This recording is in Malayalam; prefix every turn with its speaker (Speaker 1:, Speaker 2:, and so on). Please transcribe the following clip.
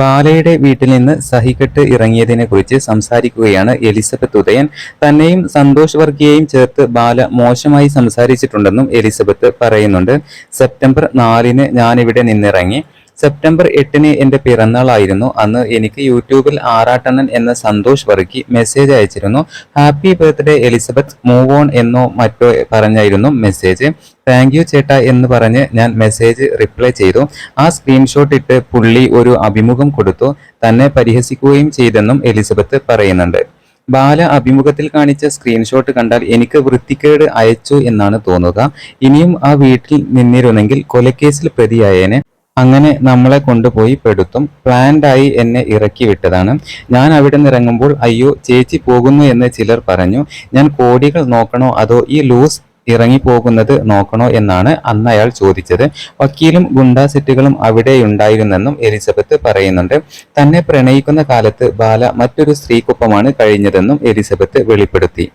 Speaker 1: ബാലയുടെ വീട്ടിൽ നിന്ന് സഹികെട്ട് ഇറങ്ങിയതിനെ കുറിച്ച് സംസാരിക്കുകയാണ് എലിസബത്ത് ഉദയൻ. തന്നെയും സന്തോഷ് വർഗിയെയും ചേർത്ത് ബാല മോശമായി സംസാരിച്ചിട്ടുണ്ടെന്നും എലിസബത്ത് പറയുന്നുണ്ട്. സെപ്റ്റംബർ നാലിന് ഞാനിവിടെ നിന്നിറങ്ങി. സെപ്റ്റംബർ എട്ടിന് എന്റെ പിറന്നാളായിരുന്നു. അന്ന് എനിക്ക് യൂട്യൂബിൽ ആറാട്ടണ്ണൻ എന്ന സന്തോഷ് വർക്കി മെസ്സേജ് അയച്ചിരുന്നു. Happy birthday Elizabeth. Move on എന്നോ മറ്റോ പറഞ്ഞായിരുന്നു മെസ്സേജ്. താങ്ക് യു ചേട്ടാ എന്ന് പറഞ്ഞ് ഞാൻ മെസ്സേജ് റിപ്ലൈ ചെയ്തു. ആ സ്ക്രീൻഷോട്ട് ഇട്ട് പുള്ളി ഒരു അഭിമുഖം കൊടുത്തു. തന്നെ പരിഹസിക്കുകയും ചെയ്തെന്നും എലിസബത്ത് പറയുന്നുണ്ട്. ബാല അഭിമുഖത്തിൽ കാണിച്ച സ്ക്രീൻഷോട്ട് കണ്ടാൽ എനിക്ക് വൃത്തിക്കേട് അയച്ചു എന്നാണ് തോന്നുക. ഇനിയും ആ വീട്ടിൽ നിന്നിരുന്നെങ്കിൽ കൊലക്കേസിൽ പ്രതിയായേനെ. അങ്ങനെ നമ്മളെ കൊണ്ടുപോയി പെടുത്തും. പ്ലാൻഡായി എന്നെ ഇറക്കി വിട്ടതാണ്. ഞാൻ അവിടെ നിന്ന് ഇറങ്ങുമ്പോൾ അയ്യോ ചേച്ചി പോകുന്നു എന്ന് ചിലർ പറഞ്ഞു. ഞാൻ കോടികൾ നോക്കണോ? അതോ ഈ ലൂസ് ഇറങ്ങിപ്പോകുന്നത് നോക്കണോ? എന്നാണ് അന്ന് അയാൾ ചോദിച്ചത്. വക്കീലും ഗുണ്ടാ സെറ്റുകളും അവിടെയുണ്ടായിരുന്നെന്നും എലിസബത്ത് പറയുന്നുണ്ട്. തന്നെ പ്രണയിക്കുന്ന കാലത്ത് ബാല മറ്റൊരു സ്ത്രീക്കൊപ്പമാണ് കഴിഞ്ഞതെന്നും എലിസബത്ത് വെളിപ്പെടുത്തി.